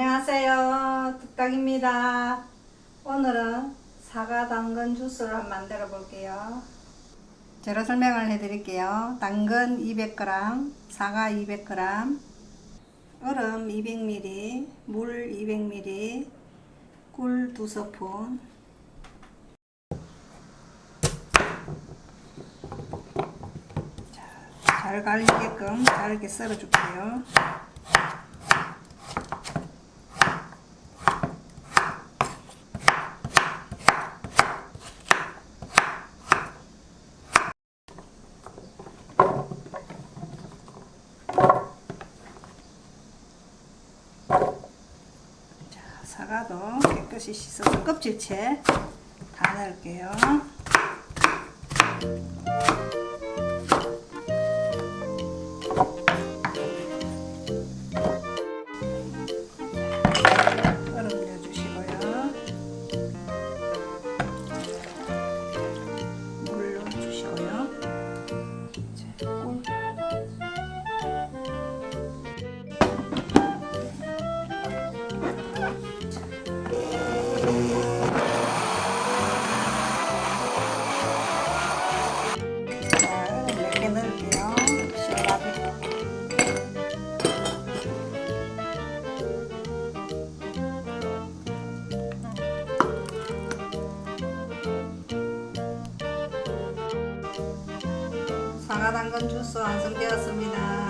안녕하세요. 뚝딱입니다. 오늘은 사과 당근 주스를 한번 만들어 볼게요. 재료 설명을 해 드릴게요. 당근 200g, 사과 200g, 얼음 200ml, 물 200ml, 꿀 2스푼, 자, 잘 갈리게끔 잘게 썰어 줄게요. 사과도 깨끗이 씻어서 껍질채 다 넣을게요. 사과 당근 주스 완성되었습니다.